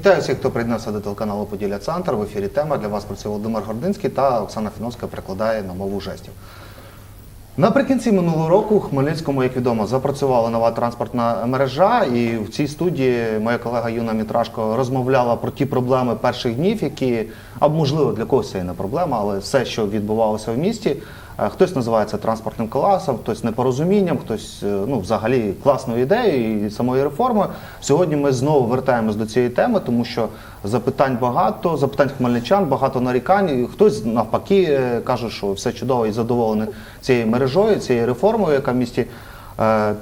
Вітаю всіх, хто приєднався до телеканалу Поділля Центр. В ефірі тема для вас працює Володимир Гординський та Оксана Фіновська перекладає на мову жестів. Наприкінці минулого року у Хмельницькому, як відомо, запрацювала нова транспортна мережа, і в цій студії моя колега Юна Мітрашко розмовляла про ті проблеми перших днів, які, а можливо для когось це і не проблема, але все, що відбувалося в місті. Е, Хтось називає це транспортним колапсом, хтось непорозумінням, хтось е, ну, взагалі класною ідеєю і самою реформою. Сьогодні ми знову вертаємось до цієї теми, тому що запитань багато, запитань хмельничан, багато нарікань. Хтось навпаки е, каже, що все чудово і задоволений цією мережою, цією реформою, яка в місті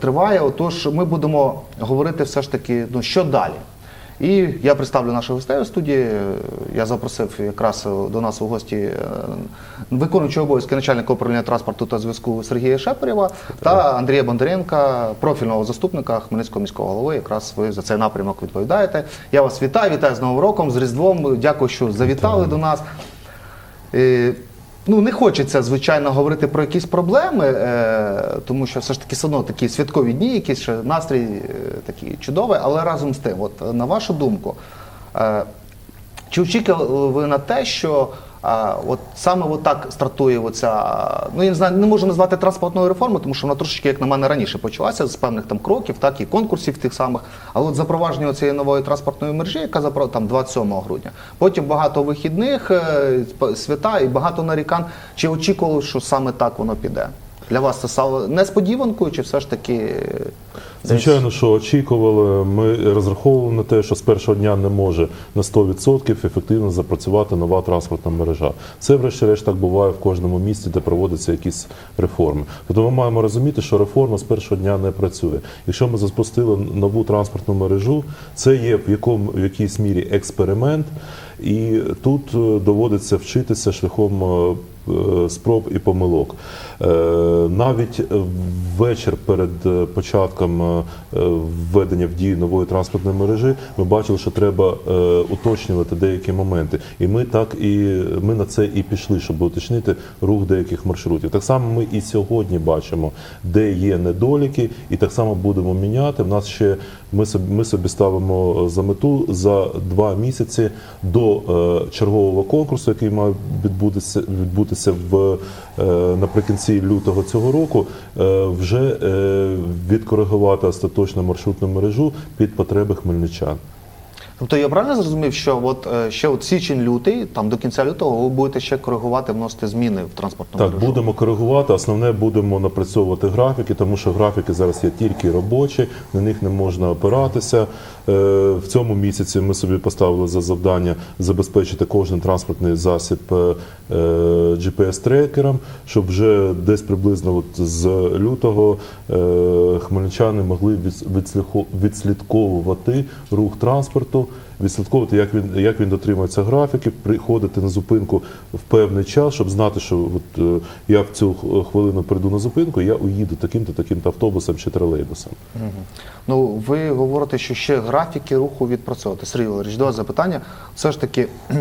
триває. Отож, ми будемо говорити все ж таки, ну що далі. І я представлю наших гостей у студії. Я запросив якраз до нас у гості е, виконуючого обов'язки начальника управління транспорту та зв'язку Сергія Шепарєва та Андрія Бондаренка, профільного заступника Хмельницького міського голови. Якраз ви за цей напрямок відповідаєте. Я вас вітаю, вітаю з Новим роком, з Різдвом. Дякую, що завітали до нас. Ну, не хочеться, звичайно, говорити про якісь проблеми, е, тому що все ж таки одно такі святкові дні, якісь ще настрій е, такий чудовий, але разом з тим, от на вашу думку, е, чи очікували ви на те, що от саме от так стартує оця, ну я не знаю, не можу назвати транспортною реформою, тому що вона трошечки, як на мене, раніше почалася з певних там кроків, так і конкурсів тих самих. Але от запровадження цієї нової транспортної мережі, яка запро там 27 грудня. Потім багато вихідних, е, свята і багато нарікань. Чи очікували, що саме так воно піде? Для вас це стало несподіванкою, чи все ж таки е, Звичайно, що очікували. Ми розраховували на те, що з першого дня не може на 100% ефективно запрацювати нова транспортна мережа. Це, врешті-решт, так буває в кожному місті, де проводяться якісь реформи. Тобто ми маємо розуміти, що реформа з першого дня не працює. Якщо ми запустили нову транспортну мережу, це є в якому в якійсь мірі експеримент, і тут е, доводиться вчитися шляхом. Е, Спроб і помилок. Е, Навіть вечір перед е, початком введення в дію нової транспортної мережі ми бачили, що треба уточнювати деякі моменти. І ми так і ми на це і пішли, щоб уточнити рух деяких маршрутів. Так само ми і сьогодні бачимо, де є недоліки, і так само будемо міняти. В нас ще ми собі, ми собі ставимо за мету за два місяці до чергового конкурсу, який має відбутися відбутися в е, наприкінці лютого цього року, е, вже е, відкоригувати остаточно маршрутну мережу під потреби хмельничан. Тобто я правильно зрозумів, що от е, ще от січень-лютий, там до кінця лютого, ви будете ще коригувати, вносити зміни в транспортну Так, мережу? будемо коригувати. Основне будемо напрацьовувати графіки, тому що графіки зараз є тільки робочі, на них не можна опиратися. Е, В цьому місяці ми собі поставили за завдання забезпечити кожен транспортний засіб е, GPS-трекером, щоб вже десь приблизно от з лютого хмельничани могли відслідковувати рух транспорту відслідковувати, як він як він дотримується графіки, приходити на зупинку в певний час, щоб знати, що от е, я в цю хвилину прийду на зупинку, я уїду таким-то таким-то автобусом чи тролейбусом. Ну, ви говорите, що ще графіки руху відпрацьовувати. Сергій Валерійович, до вас запитання. Все ж таки,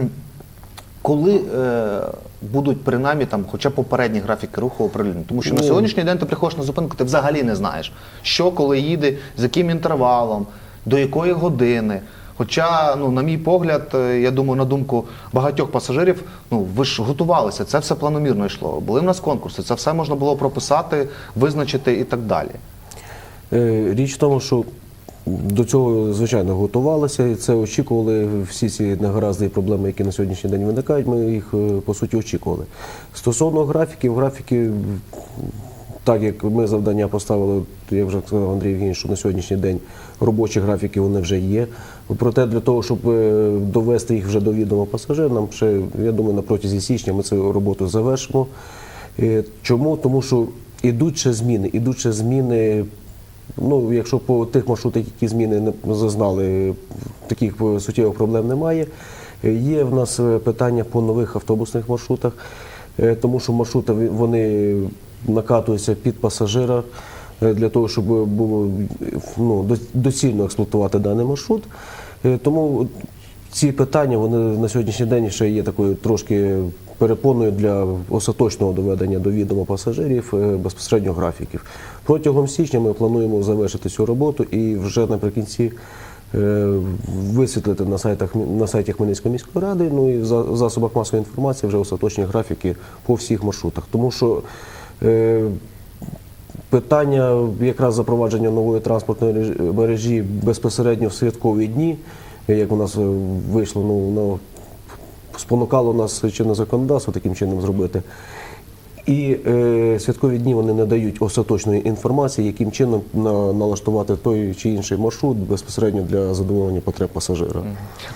коли е, будуть принаймні там, хоча попередні графіки руху оприлюднені? Тому що на Ну, сьогоднішній день ти приходиш на зупинку, ти взагалі не знаєш, що коли їде, з яким інтервалом, до якої години. Хоча, ну, на мій погляд, е, я думаю, на думку багатьох пасажирів, ну ви ж готувалися, це все планомірно йшло. Були в нас конкурси, це все можна було прописати, визначити і так далі. Е, Річ в тому, що до цього, звичайно, готувалися, і це очікували всі ці негаразди і проблеми, які на сьогоднішній день виникають, ми їх е, по суті очікували. Стосовно графіків, графіки, так як ми завдання поставили, як вже сказав Андрій Євгенійович, що на сьогоднішній день робочі графіки вони вже є. Проте для того, щоб е, довести їх вже до відома пасажирам, ще, я думаю, на протязі січня ми цю роботу завершимо. Е, Чому? Тому що ідуть ще зміни, ідуть ще зміни. Ну, якщо по тих маршрутах, які зміни не зазнали, таких е, суттєвих проблем немає. Є в нас питання по нових автобусних маршрутах, тому що маршрути вони накатуються під пасажира е, для того, щоб було е, ну, доцільно експлуатувати даний маршрут. Е, Тому ці питання вони на сьогоднішній день ще є такою трошки перепоною для остаточного доведення до відома пасажирів е, безпосередньо графіків. Протягом січня ми плануємо завершити цю роботу і вже наприкінці е, висвітлити на сайтах на сайті Хмельницької міської ради, ну і в за- засобах масової інформації вже остаточні графіки по всіх маршрутах. Тому що е, питання якраз запровадження нової транспортної реж- мережі безпосередньо в святкові дні, як у нас е, вийшло, ну, воно спонукало нас чинне законодавство таким чином зробити. І е, святкові дні вони не дають остаточної інформації, яким чином на, налаштувати той чи інший маршрут безпосередньо для задоволення потреб пасажира.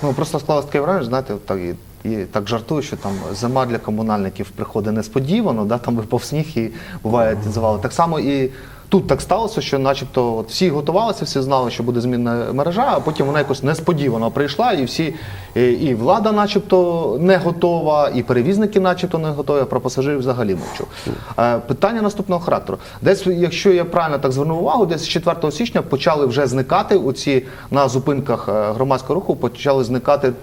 Ну просто склалось таке враження, знаєте, так і, і так жартую, що там зима для комунальників приходить несподівано, да, там випав сніг і буває завали. Так само і тут так сталося, що начебто от всі готувалися, всі знали, що буде змінна мережа, а потім вона якось несподівано прийшла, і всі, і, і влада, начебто, не готова, і перевізники, начебто, не готові, а про пасажирів взагалі мовчу. Е, питання наступного характеру. Десь, якщо я правильно так звернув увагу, десь з 4 січня почали вже зникати оці на зупинках е, громадського руху, почали зникати е,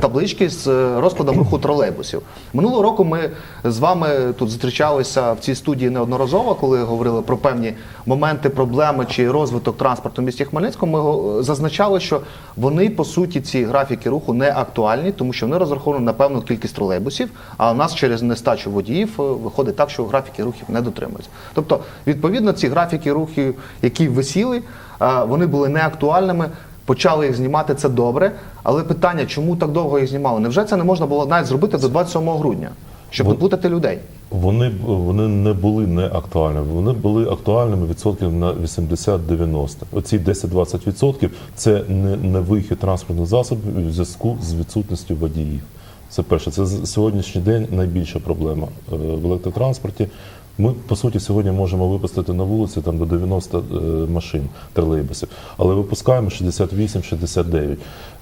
таблички з е, розкладом руху тролейбусів. Минулого року ми з вами тут зустрічалися в цій студії неодноразово, коли говорили про певні моменти, проблеми чи розвиток транспорту в місті Хмельницькому. Ми зазначали, що вони по суті ці графіки руху не актуальні, тому що вони розраховані на певну кількість тролейбусів. А у нас через нестачу водіїв е, виходить так, що графіки рухів не дотримуються. Тобто, відповідно, ці графіки рухів, які висіли, е, вони були неактуальними. Почали їх знімати це добре, але питання, чому так довго їх знімали? Невже це не можна було навіть зробити до 27 грудня, щоб не Вот. плутати людей? Вони, вони не були не актуальними, вони були актуальними відсотків на 80-90. Оці 10-20 відсотків це не, не вихід транспортних засобів у зв'язку з відсутністю водіїв. Це перше. Це сьогоднішній день найбільша проблема е, в електротранспорті. Ми, по суті, сьогодні можемо випустити на вулиці там, до 90 е, машин, тролейбусів, але випускаємо 68-69.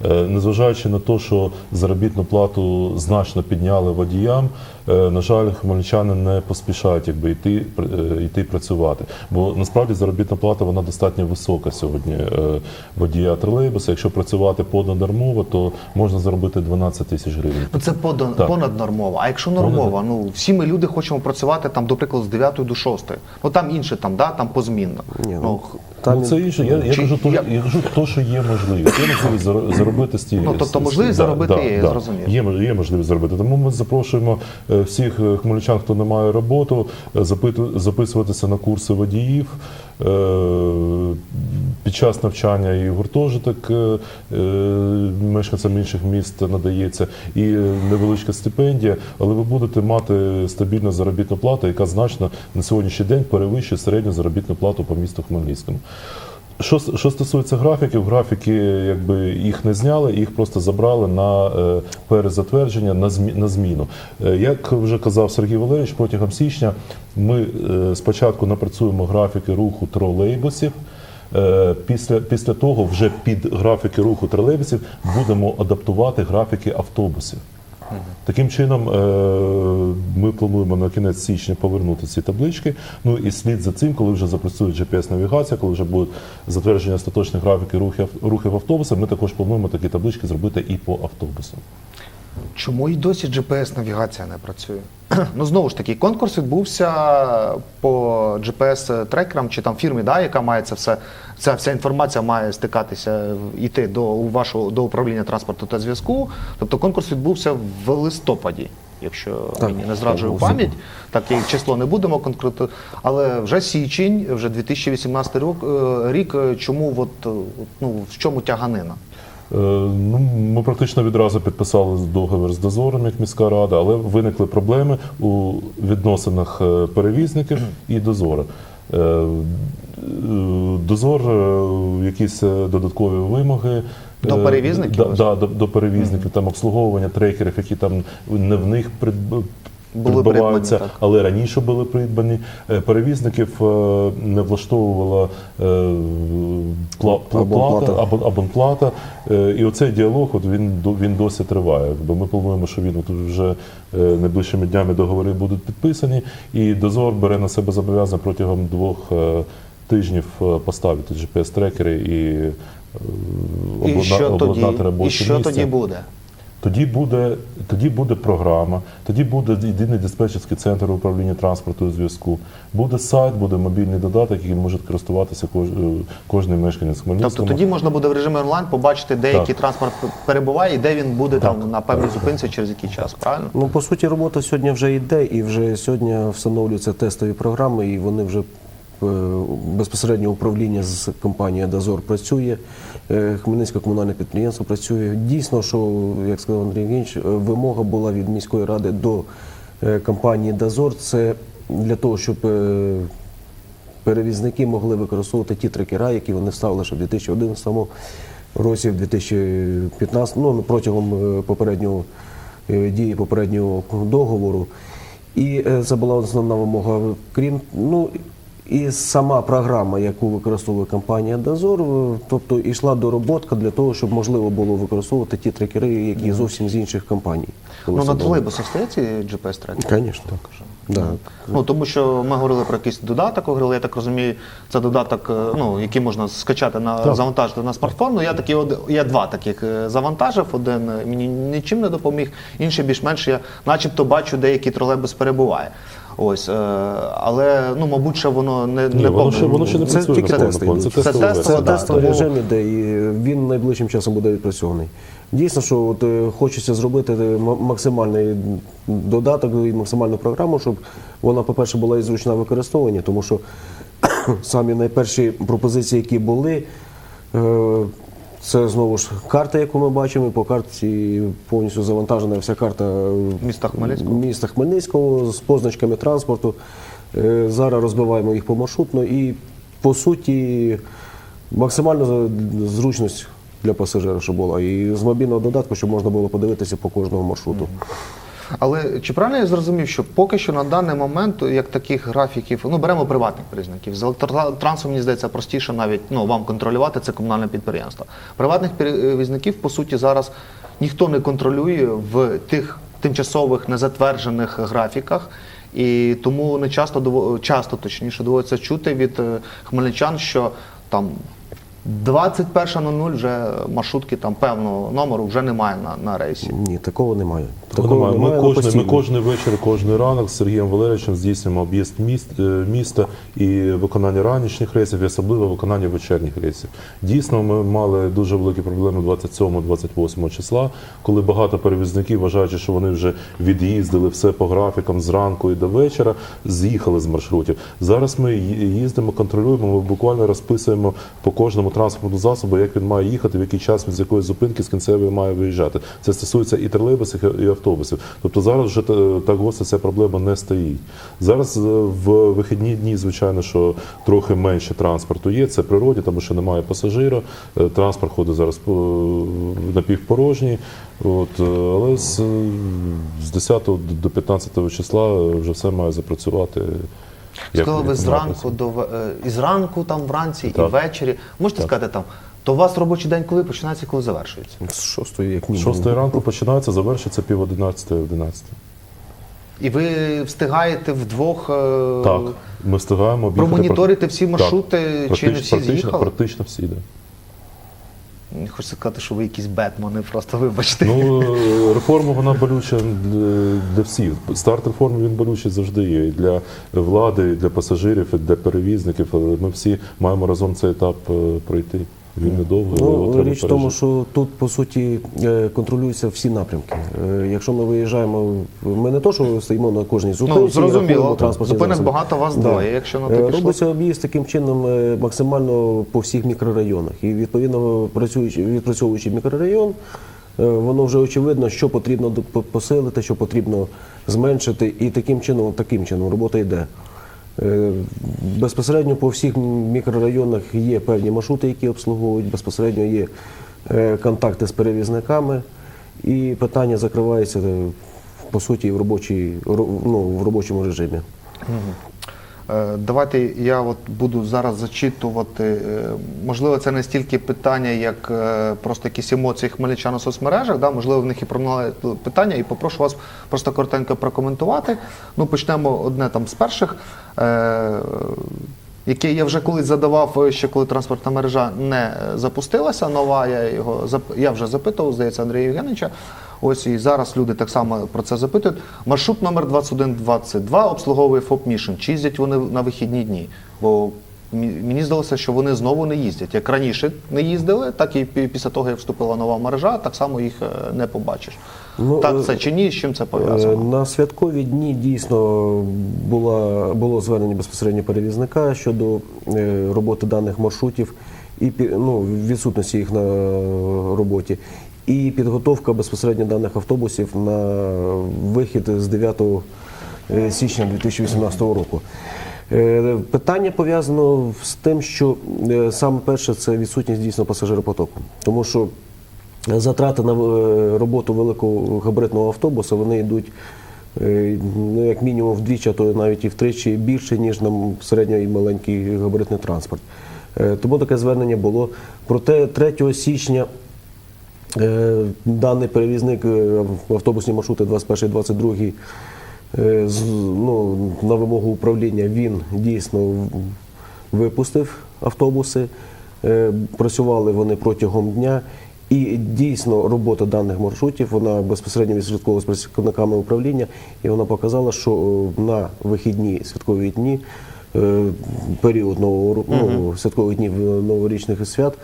Е, незважаючи на те, що заробітну плату значно підняли водіям, на жаль, хмельничани не поспішають якби, йти, пр- е, йти працювати. Бо насправді заробітна плата вона достатньо висока сьогодні е, водія тролейбуса. Якщо працювати понаднормово, то можна заробити 12 тисяч гривень. Ну це подо- Так. понаднормово. А якщо нормово, ну всі ми люди хочемо працювати там, до прикладу, з 9 до 6. Ну там інше, там, да, там позмінно. Ні, ну, ну, Там ну, це інше. Я, я, Чи- кажу, то, я- я кажу то, що є можливість. Є можливість заробити стільки. Ну, тобто можливість заробити є, да. зрозуміло. Є, є можливість заробити. Тому ми запрошуємо е, всіх е, хмельничан, хто не має роботу, е, запиту- записуватися на курси водіїв. Е, Під час навчання і гуртожиток е, е, мешканцям інших міст надається, і невеличка стипендія, але ви будете мати стабільну заробітну плату, яка значно на сьогоднішній день перевищує середню заробітну плату по місту Хмельницькому. Що, що стосується графіків, графіки якби їх не зняли, їх просто забрали на е, перезатвердження на, змі, на зміну. Е, як вже казав Сергій Валерійович, протягом січня ми е, спочатку напрацюємо графіки руху тролейбусів. Е, Після, після того вже під графіки руху тролейбусів будемо адаптувати графіки автобусів. Таким чином, е, ми плануємо на кінець січня повернути ці таблички. Ну і слід за цим, коли вже запрацює GPS-навігація, коли вже буде затвердження остаточних графіків рухів, автобуса, ми також плануємо такі таблички зробити і по автобусам. Чому і досі GPS-навігація не працює? Ну знову ж таки, конкурс відбувся по GPS-трекерам чи там фірмі, да, яка має це все. Ця вся інформація має стикатися, йти до вашого до управління транспорту та зв'язку. Тобто конкурс відбувся в листопаді, якщо Так, мені не зраджує пам'ять. Так як число не будемо конкретно, але вже січень, вже 2018 рік, е, рік е, чому от, е, ну в чому тяганина? Е, Ну, ми практично відразу підписали договір з дозором як міська рада, але виникли проблеми у відносинах е, перевізників і дозора. Е, Дозор, якісь додаткові вимоги. До перевізників? Да, да, до, до перевізників, там обслуговування трекерів, які там не в них Були придбаваються, придбані, але раніше були придбані. Е, Перевізників е, не влаштовувала е, плата, абонплата. І оцей діалог от він, він досі триває. Бо ми плануємо, що він от вже найближчими днями договори будуть підписані, і дозор бере на себе зобов'язання протягом двох тижнів поставити GPS-трекери і е, І обладна- що тоді, обладнати і що місце. тоді буде? Тоді буде, тоді буде програма, тоді буде єдиний диспетчерський центр управління транспорту і зв'язку. Буде сайт, буде мобільний додаток, яким може користуватися кож, е, кожний мешканець Хмельницького. Тобто тоді можна буде в режимі онлайн побачити, де Так. який транспорт перебуває і де він буде там на певній зупинці через який час, правильно? Ну, по суті, робота сьогодні вже йде, і вже сьогодні встановлюються тестові програми, і вони вже безпосередньо управління з компанією Дозор працює, е, Хмельницьке комунальне підприємство працює. Дійсно, що, як сказав Андрій Євгенійович, е, вимога була від міської ради до е, компанії Дозор. Це для того, щоб е, перевізники могли використовувати ті трекера, які вони ставили ще в 2011 році, в 2015, ну протягом е, попереднього е, дії попереднього договору. І е, це була основна вимога. Крім ну і сама програма, яку використовує компанія Дозор, е, тобто йшла дороботка для того, щоб можливо було використовувати ті трекери, які зовсім з інших компаній. Ну на тролейбусах стоять ці GPS трекери? Звісно. Да. Ну тому що ми говорили про якийсь додаток, говорили, я так розумію, це додаток, е, ну який можна скачати на Так. завантажити на смартфон. Ну я такі од- я два таких е, завантажив. Один мені нічим не допоміг, інший більш-менш я, начебто, бачу, де який тролейбус перебуває. Ось, е, але ну, мабуть, ще воно не, Ні, не воно ще, воно ще не Це працює тільки на тести. Це. Це версія. Да, тестовий тому- режим іде, і він найближчим часом буде відпрацьований. Дійсно, що от, е, хочеться зробити е, максимальний додаток і максимальну програму, щоб вона, по-перше, була і зручна в використовуванні, тому що самі найперші пропозиції, які були, це знову ж карта, яку ми бачимо. По карті повністю завантажена вся карта е, Міста Хмельницького. міста Хмельницького з позначками транспорту. Е, Зараз розбиваємо їх помаршрутно і по суті максимальна зручність для пасажира, щоб була. І з мобільного додатку, щоб можна було подивитися по кожному маршруту. Але чи правильно я зрозумів, що поки що на даний момент, як таких графіків, ну беремо приватних признаків. З електротрансом, мені здається, простіше навіть ну, вам контролювати це комунальне підприємство. Приватних перевізників, по суті, зараз ніхто не контролює в тих тимчасових незатверджених графіках. І тому не часто часто точніше доводиться чути від е, хмельничан, що там 21.00 вже маршрутки там певного номеру вже немає на, на рейсі. Ні, такого немає. Такого немає. Ми, кожний, ми кожний вечір, кожний ранок з Сергієм Валерійовичем здійснюємо об'їзд міст, е, міста і виконання ранішніх рейсів, і особливо виконання вечірніх рейсів. Дійсно, ми мали дуже великі проблеми 27-28 числа, коли багато перевізників, вважаючи, що вони вже від'їздили все по графікам зранку і до вечора, з'їхали з маршрутів. Зараз ми їздимо, контролюємо, ми буквально розписуємо по кожному транспортному засобу, як він має їхати, в який час він з якої зупинки з кінцевої має виїжджати. Це стосується і тролейбусів, і автобусів. Тобто зараз вже так гостро ця проблема не стоїть. Зараз е, в вихідні дні, звичайно, що трохи менше транспорту є. Це природі, тому що немає пасажира. Е, Транспорт ходить зараз по- напівпорожній. От, е, але е, з 10 до 15 числа вже все має запрацювати. Сказали ви зранку до е, і зранку там вранці, і ввечері. Можете сказати там, то у вас робочий день коли починається, коли завершується? З шостої, як мінімум. Шостої ранку починається, завершиться пів 11 11. І ви встигаєте вдвох е, Так, ми встигаємо промоніторити всі Так. маршрути, чи не всі практично, з'їхали? Практично всі, да. Хочеться сказати, що ви якісь бетмани, просто вибачте. Ну, реформа вона болюча для, всіх. Старт реформи він болючий завжди є. І для влади, і для пасажирів, і для перевізників. Ми всі маємо разом цей етап е, пройти. Він недовго, але його Ну, треба річ в тому, що тут по суті е, контролюються всі напрямки. Е, Якщо ми виїжджаємо, ми не то, що стоїмо на кожній зупинці, Ну, зрозуміло. Зупинок багато, вас двоє, якщо на те Е, пішло. робиться об'їзд таким чином максимально по всіх мікрорайонах. І відповідно працюючи відпрацьовуючи мікрорайон. Воно вже очевидно, що потрібно посилити, що потрібно зменшити, і таким чином, таким чином робота йде. Е, Безпосередньо по всіх мікрорайонах є певні маршрути, які обслуговують, безпосередньо є е, контакти з перевізниками, і питання закривається е, по суті в, робочій, ну, в робочому режимі. Е, Давайте я от буду зараз зачитувати. е, Можливо, це не стільки питання, як е, просто якісь емоції хмельничан у соцмережах. Да? Можливо, в них і проминали питання, і попрошу вас просто коротенько прокоментувати. Ну, почнемо одне там з перших. Яке я вже колись задавав, ще коли транспортна мережа не запустилася, нова, я його я вже запитував, здається, Андрія Євгеновича. Ось і зараз люди так само про це запитують. Маршрут номер 2122 обслуговує ФОП Мішин. Чи їздять вони на вихідні дні? Бо мені здалося, що вони знову не їздять. Як раніше не їздили, так і після того, як вступила нова мережа, так само їх е, не побачиш. Ну, так е, це чи ні? З чим це Е, пов'язано? На святкові дні дійсно була, було звернення безпосередньо перевізника щодо е, роботи даних маршрутів і ну, відсутності їх на роботі. І підготовка безпосередньо даних автобусів на вихід з 9 е, січня 2018 року. Е, Питання пов'язано з тим, що е, саме перше це відсутність дійсно пасажиропотоку. Тому що Затрати на роботу великого габаритного автобуса вони йдуть ну, як мінімум вдвічі, а то навіть і втричі більше, ніж на середньо і маленький габаритний транспорт. Тому таке звернення було. Проте 3 січня даний перевізник е, автобусні маршрути 21-22 е, ну, на вимогу управління він дійсно випустив автобуси. Е, Працювали вони протягом дня. І дійсно робота даних маршрутів вона безпосередньо відслідковувалась з працівниками управління, і вона показала, що е, на вихідні святкові дні, е, період нового ну, святкових днів е, новорічних свят,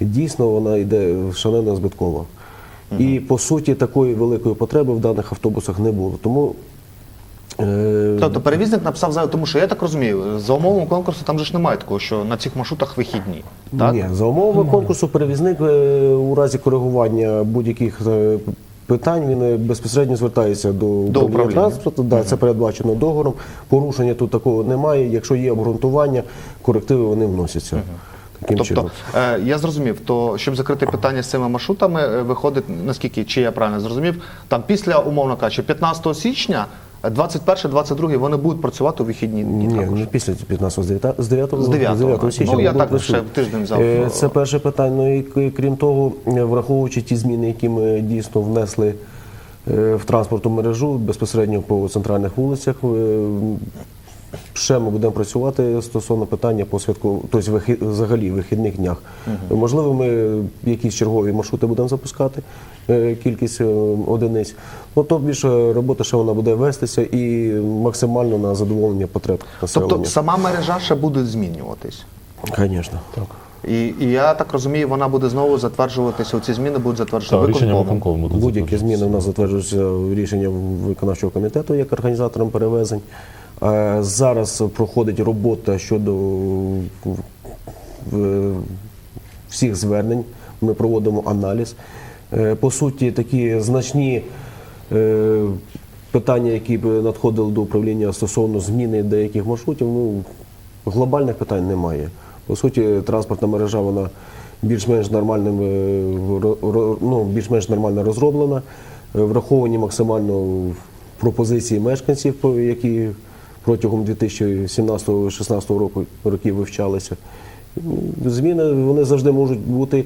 дійсно вона йде шалено збиткова. І по суті такої великої потреби в даних автобусах не було. Тому е, Тобто перевізник написав заяву, тому що я так розумію, за умовами конкурсу там же ж немає такого, що на цих маршрутах вихідні. Так? Ні, за умовами конкурсу перевізник е, у разі коригування будь-яких е, питань він безпосередньо звертається до, управління управління. транспорту. Да, це передбачено договором. Порушення тут такого немає. Якщо є обґрунтування, корективи вони вносяться. Таким Тобто, чином. е, я зрозумів, то щоб закрити питання з цими маршрутами, е, виходить, наскільки чи я правильно зрозумів, там після, умовно кажучи, 15 січня, 21-22 вони будуть працювати у вихідні дні. Ні, також. не після 15 з 9, з 9, З 9, з 9 січня. Ну, я так будуть ще тиждень взяв. Е, Це перше питання. Ну і крім того, е, враховуючи ті зміни, які ми дійсно внесли е, в транспортну мережу безпосередньо по центральних вулицях. Ще ми будемо працювати стосовно питання по святку, тобто вихи- взагалі вихідних днях. Можливо, ми якісь чергові маршрути будемо запускати, е, кількість е, одиниць. Ну то більше робота ще вона буде вестися і максимально на задоволення потреб населення. Тобто сама мережа ще буде змінюватись. Звісно. Так. І, і я так розумію, вона буде знову затверджуватися. Ці зміни будуть затверджуватися Так, рішення виконкомом. виконкому Будь-які зміни у нас затверджуються рішенням виконавчого комітету як організатором перевезень. Е, Зараз проходить робота щодо е, всіх звернень. Ми проводимо аналіз. Е, По суті, такі значні питання, які надходили до управління стосовно зміни деяких маршрутів, ну глобальних питань немає. По суті, транспортна мережа вона більш-менш нормальним ну, більш-менш нормально розроблена, враховані максимально пропозиції мешканців, які протягом 2017-2016 року років вивчалися. Зміни вони завжди можуть бути.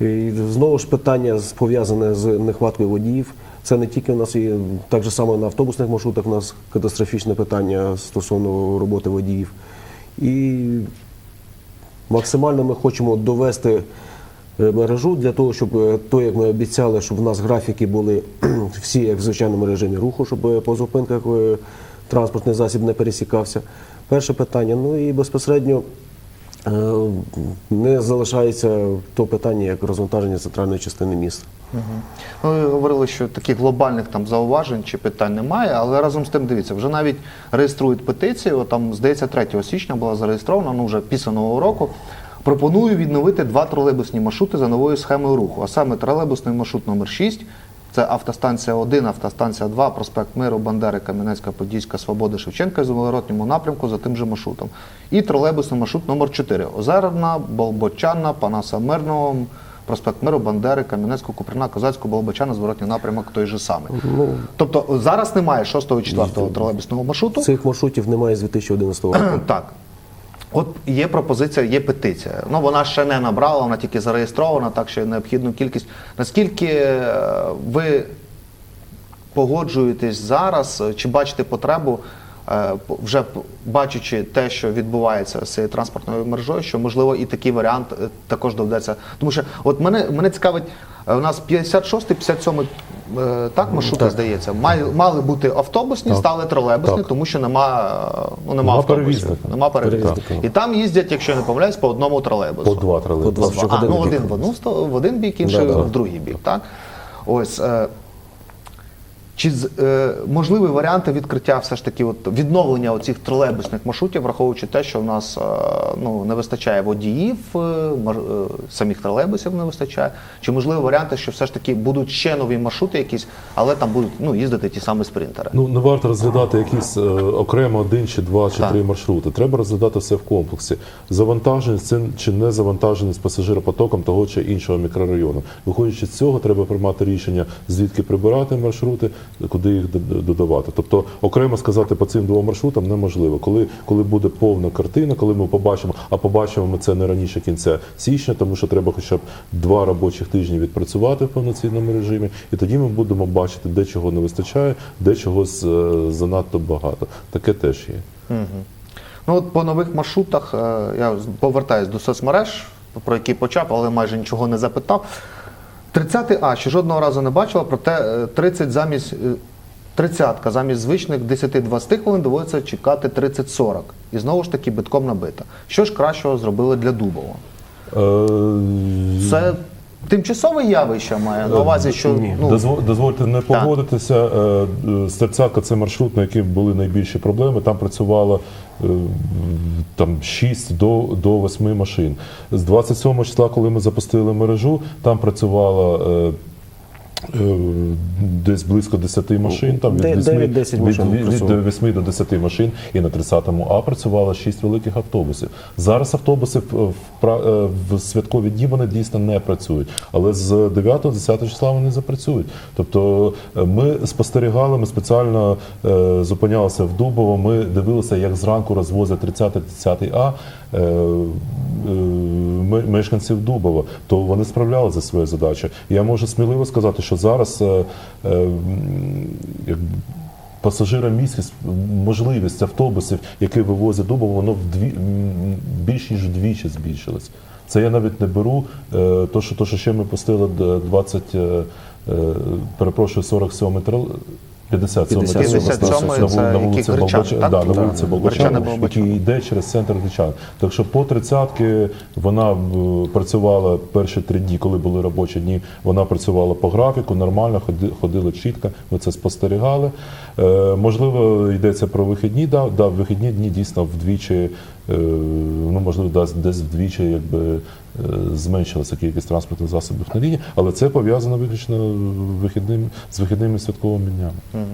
І знову ж питання пов'язане з нехваткою водіїв. Це не тільки у нас і так же само на автобусних маршрутах у нас катастрофічне питання стосовно роботи водіїв. І максимально ми хочемо довести е, мережу для того, щоб е, то, як ми обіцяли, щоб в нас графіки були всі як в звичайному режимі руху, щоб е, по зупинках транспортний засіб не пересікався. Перше питання. Ну і безпосередньо е, не залишається то питання, як розвантаження центральної частини міста. Ну, ви говорили, що таких глобальних там зауважень чи питань немає, але разом з тим дивіться, вже навіть реєструють петицію. Там, здається, 3 січня була зареєстрована, ну вже після нового року. Пропоную відновити два тролейбусні маршрути за новою схемою руху. А саме тролейбусний маршрут номер 6 це автостанція 1, автостанція 2, проспект Миру, Бандери, Кам'янецька, Подільська, Свободи, Шевченка з виворотньому напрямку за тим же маршрутом. І тролейбусний маршрут номер 4 Озерна, Болбочана, Панаса Мирного, проспект Миру, Бандери, Кам'янецького, Куприна, Козацького, Болбочана, зворотній напрямок той же самий. Тобто зараз немає 6 і 4 тролейбусного маршруту. Цих маршрутів немає з 2011 року. Так. От є пропозиція, є петиція. Ну вона ще не набрала, вона тільки зареєстрована, так що необхідну кількість. Наскільки е, ви погоджуєтесь зараз, е, чи бачите потребу вже бачачи те, що відбувається з цією транспортною мережою, що можливо і такий варіант е, також доведеться. Тому що от мене, мене цікавить, е, у нас 56-й, 57-й е, так маршрути, Так. здається, мали, мали бути автобусні, Так. стали тролейбусні, Так. тому що нема, е, ну, нема, Нема автобусів. Нема перевізника. Перевізника. І там їздять, якщо я не помиляюсь, по одному тролейбусу. По два тролейбуси. По два. А, ну один в одну в один бік, інший Да, да. в другий бік. Так? Ось. Чи е, можливі варіанти відкриття все ж таки от, відновлення оцих тролейбусних маршрутів, враховуючи те, що в нас е, ну, не вистачає водіїв, е, е, самих тролейбусів не вистачає. Чи можливі варіанти, що все ж таки будуть ще нові маршрути якісь, але там будуть ну, їздити ті самі спринтери? Ну не варто розглядати якісь е, окремо один чи два чи Так. три маршрути. Треба розглядати все в комплексі. Завантаженість чи не завантаженість пасажиропотоком того чи іншого мікрорайону. Виходячи з цього, треба приймати рішення, звідки прибирати маршрути, куди їх додавати. Тобто окремо сказати по цим двом маршрутам неможливо. Коли, коли буде повна картина, коли ми побачимо, а побачимо ми це не раніше кінця січня, тому що треба хоча б два робочих тижні відпрацювати в повноцінному режимі, і тоді ми будемо бачити, де чого не вистачає, де чогось е, занадто багато. Таке теж є. Ну от по нових маршрутах е, я повертаюсь до соцмереж, про які почав, але майже нічого не запитав. 30 А ще жодного разу не бачила, проте е, 30 замість. е, Тридцятка замість звичних 10-20 хвилин доводиться чекати 30-40. І знову ж таки битком набита. Що ж кращого зробили для Дубова? Е, Це тимчасове явище має на увазі, що ну, Дозво- дозвольте не погодитися. Е, е, Стерцятка це маршрут, на який були найбільші проблеми. Там працювало е, там 6 до, до 8 машин. З 27 числа, коли ми запустили мережу, там працювало. е, Десь близько 10 машин, там від Де- 8, 9-10 від, машин від, від 8 до 10 машин, і на 30-му А працювало 6 великих автобусів. Зараз автобуси в, в, е, в святкові дні вони дійсно не працюють, але з 9-10 числа вони запрацюють. Тобто е, ми спостерігали, ми спеціально е, зупинялися в Дубово, ми дивилися, як зранку розвозять 30-10 А е, е, мешканців Дубова, то вони справлялися зі своєю задачею. Я можу сміливо сказати, що зараз е, е, як пасажиромісткість, можливість автобусів, які вивозять Дубово, воно вдві більш ніж вдвічі збільшилось. Це я навіть не беру. е, То, що, то, що ще ми пустили д- 20, е, е, перепрошую, 47 трил. 57 57 57 це на вулиці Болбоча- да, на вулиці Болбочана, Болбочана. який йде через центр Гречан. Так що по тридцятки вона е, працювала перші три дні, коли були робочі дні. Вона працювала по графіку, нормально, ходи- ходили чітко. Ми це спостерігали. Е, можливо, йдеться про вихідні. Да, да, вихідні дні дійсно вдвічі, ну можливо, десь, вдвічі, якби. е, Зменшилася кількість транспортних засобів на лінії, але це пов'язано виключно вихідним, з вихідними святковими днями.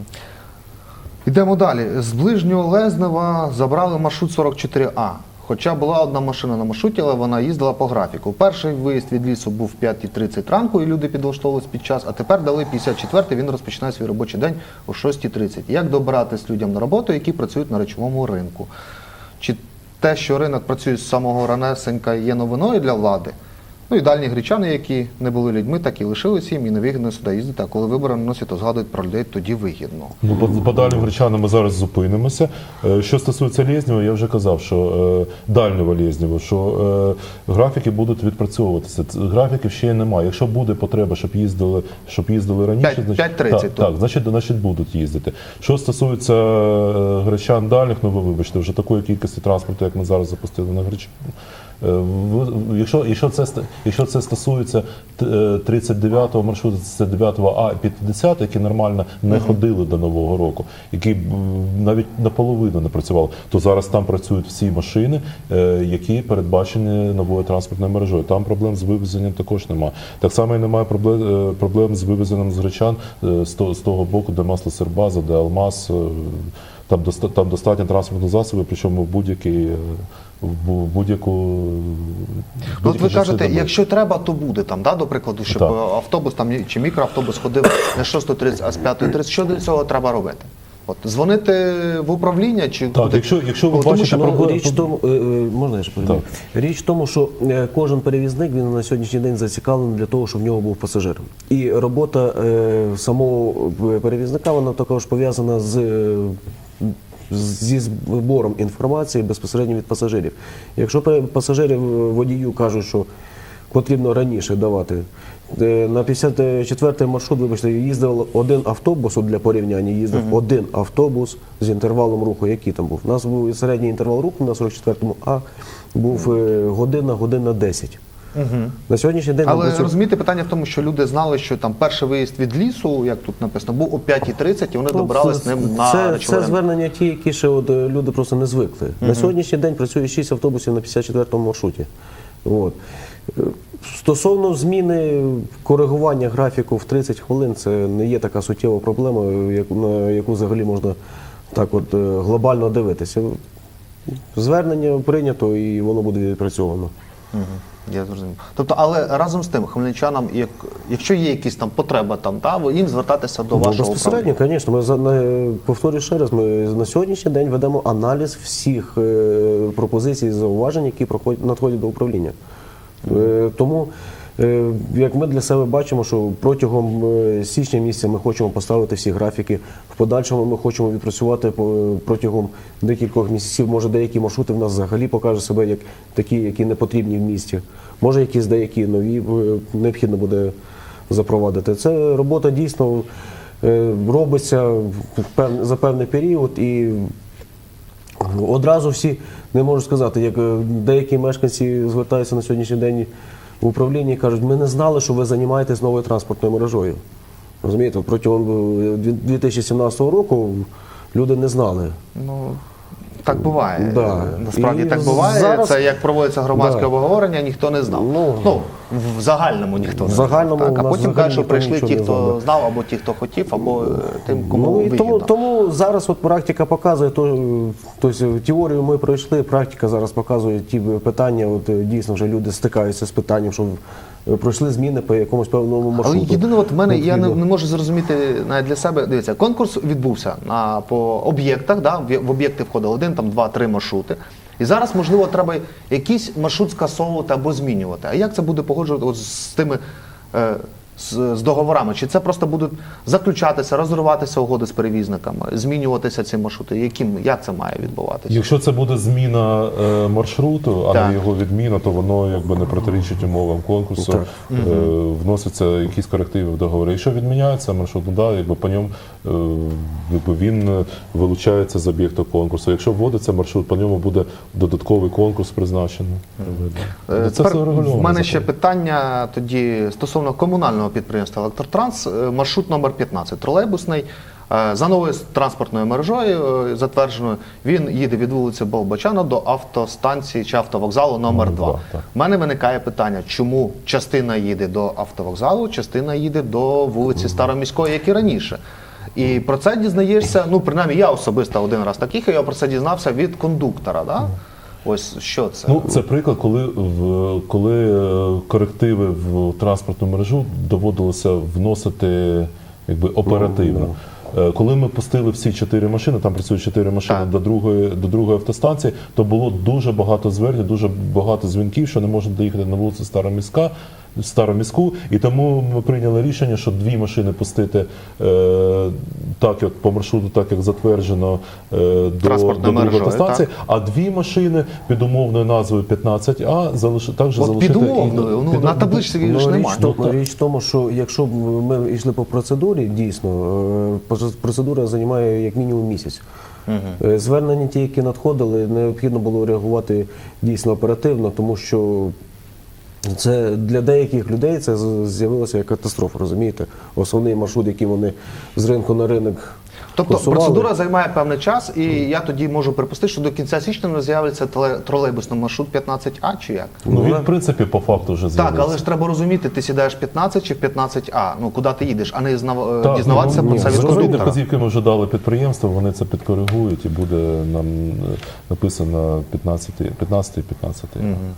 Йдемо далі. З ближнього Лезнева забрали маршрут 44А. Хоча була одна машина на маршруті, але вона їздила по графіку. Перший виїзд від лісу був в 5.30 ранку, і люди підлаштовувалися під час, а тепер дали 54-й, він розпочинає свій робочий день о 6.30. Як добиратись людям на роботу, які працюють на речовому ринку? Чи те, що ринок працює з самого ранесенька, є новиною для влади? Ну і дальні гречани, які не були людьми, так і лишились їм і невигідно сюди їздити. А коли вибори наносять, то згадують про людей, тоді вигідно. Ну, по, по дальнім гречанам ми зараз зупинимося. Е, Що стосується Лєзнєва, я вже казав, що е, дальнього Лєзнєва, що е, графіки будуть відпрацьовуватися. Графіків ще немає. Якщо буде потреба, щоб їздили, щоб їздили раніше, П'ять- 5.30 так, тут. так, значить, значить будуть їздити. Що стосується гречан дальних, ну ви вибачте, вже такої кількості транспорту, як ми зараз запустили на гречан. Е, Якщо, якщо, це, якщо це стосується т- е, 39-го маршруту, це 9-го А і 50, які нормально не ходили до Нового року, які навіть наполовину не працювали, то зараз там працюють всі машини, е, які передбачені новою транспортною мережею. Там проблем з вивезенням також немає. Так само і немає проблем, проблем з вивезенням з гречан з того, з того боку, де масло Сербаза, де Алмаз. Там, там достатньо транспортних засобів, причому будь-який в будь-яку. Ну, от ви кажете, доби. якщо треба, то буде там, да, до прикладу, щоб Так. автобус там чи мікроавтобус ходив не з 6.30, а з 5.30. Що для цього треба робити? От дзвонити в управління чи Так, куди? якщо, якщо ви бачите що, Ну, проблему. річ в тому, е, е, можна я ж переб'ю? Річ в тому, що е, кожен перевізник він на сьогоднішній день зацікавлений для того, щоб в нього був пасажир. І робота е, самого перевізника вона також пов'язана з. Зі збором інформації безпосередньо від пасажирів. Якщо пасажири водію кажуть, що потрібно раніше давати. е, На 54-й маршрут, вибачте, їздив один автобус, от для порівняння їздив один автобус з інтервалом руху, який там був. У нас був середній інтервал руху на 44-му, а був е, година, година 10. На сьогоднішній день Але працює- розумієте, питання в тому, що люди знали, що там перший виїзд від лісу, як тут написано, був о 5.30, і вони Ну, добрались це, ним на це, це звернення ті, які ще от, е, люди просто не звикли. На сьогоднішній день працює 6 автобусів на 54-му маршруті. От. Е, Стосовно зміни коригування графіку в 30 хвилин, це не є така суттєва проблема, на яку взагалі можна так от е, глобально дивитися. Звернення прийнято і воно буде відпрацьовано. Мгм, Я зрозумів. Тобто, але разом з тим, хмельничанам, як, якщо є якісь там потреба там, та, їм звертатися до Ну, вашого безпосередньо, звісно. Ми за повторюю ще раз. Ми на сьогоднішній день ведемо аналіз всіх е, пропозицій зауважень, які проходять надходять до управління. Е, тому, як ми для себе бачимо, що протягом е, січня місяця ми хочемо поставити всі графіки. В подальшому ми хочемо відпрацювати протягом декількох місяців. Може, деякі маршрути в нас взагалі покажуть себе як такі, які не потрібні в місті. Може, якісь деякі нові е, необхідно буде запровадити. Це робота дійсно е, робиться за певний період і одразу всі не можу сказати, як е, деякі мешканці звертаються на сьогоднішній день в управлінні кажуть, ми не знали, що ви займаєтесь новою транспортною мережою. Розумієте, протягом е, 2017 року люди не знали. Ну, так буває. Да. Насправді І так буває. зараз- Це як проводиться громадське Да. обговорення, ніхто не знав. Ну, Ну, в загальному ніхто не в загальному знав. Так. А потім кажуть, що прийшли ті, хто знав. або ті, хто хотів, або е, тим, кому Ну, вигідно. тому, тому зараз от практика показує, то, тобто теорію ми пройшли, практика зараз показує ті питання, от е, дійсно вже люди стикаються з питанням, що пройшли зміни по якомусь певному маршруту. Але єдине, от в мене я не, не можу зрозуміти навіть для себе. Дивіться, конкурс відбувся на по об'єктах. Да, в об'єкти входили один, там два, три маршрути. І зараз, можливо, треба якийсь маршрут скасовувати або змінювати. А як це буде погоджувати от з тими е, з, з договорами? Чи це просто будуть заключатися, розриватися угоди з перевізниками, змінюватися ці маршрути? Яким як це має відбуватися? Якщо це буде зміна е, маршруту, а Так. не його відміна, то воно якби не протирічить умовам конкурсу. Так. Е, вносяться якісь корективи в договори. Якщо відміняється маршрут, ну да, якби по ньому е, якби він вилучається з об'єкту конкурсу. Якщо вводиться маршрут, по ньому буде додатковий конкурс призначений. Е, Це все в мене ще питання тоді стосовно комунального підприємства Електротранс. Е, Маршрут номер 15 тролейбусний. Е, За новою транспортною мережою е, затвердженою, він їде від вулиці Болбачана до автостанції чи автовокзалу номер Номер 2. У мене виникає питання, чому частина їде до автовокзалу, частина їде до вулиці Староміської, як і раніше. І про це дізнаєшся, ну принаймні я особисто один раз так їхав, я про це дізнався від кондуктора. Да? Ось що це? Ну, це приклад, коли в коли е, корективи в транспортну мережу доводилося вносити якби оперативно. Е, Коли ми пустили всі чотири машини, там працюють чотири машини Так. до другої до другої автостанції, то було дуже багато звернень, дуже багато дзвінків, що не можна доїхати на вулицю Староміська. Староміську, і тому ми прийняли рішення, що дві машини пустити е, так, як по маршруту, так як затверджено е, до, до автостанції, а дві машини під умовною назвою 15А залиш... також От залишити під і- ну, під- на табличці ж Ну, немає. річ, в тому- річ в тому, що якщо б ми йшли по процедурі, дійсно, е, процедура займає як мінімум місяць. Е, Звернення ті, які надходили, необхідно було реагувати дійсно оперативно, тому що це для деяких людей це з'явилося як катастрофа, розумієте? Основний маршрут, який вони з ринку на ринок. Тобто курсували. процедура займає певний час, і я тоді можу припустити, що до кінця січня не з'явиться тролейбусний маршрут 15А чи як? Ну, він, в принципі, по факту вже Так, але ж треба розуміти, ти сідаєш 15 чи в 15А. Ну куди ти їдеш, а не знав... Так, дізнаватися ну, про це від зрозуміло, кондуктора. вказівки ми вже дали підприємству, вони це підкоригують і буде нам е, написано 15, 15 15.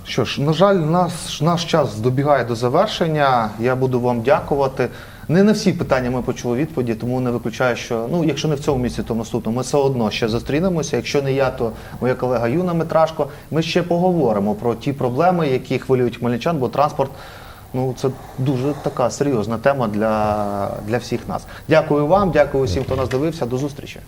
Що ж, на жаль, наш, наш час добігає до завершення. Я буду вам дякувати. Не на всі питання ми почули відповіді, тому не виключаю, що ну, якщо не в цьому місці, то в наступному ми все одно ще зустрінемося. Якщо не я, то моя колега Юна Митрашко. Ми ще поговоримо про ті проблеми, які хвилюють хмельничан, бо транспорт. Ну, це дуже така серйозна тема для, для всіх нас. Дякую вам, дякую усім, хто нас дивився. До зустрічі.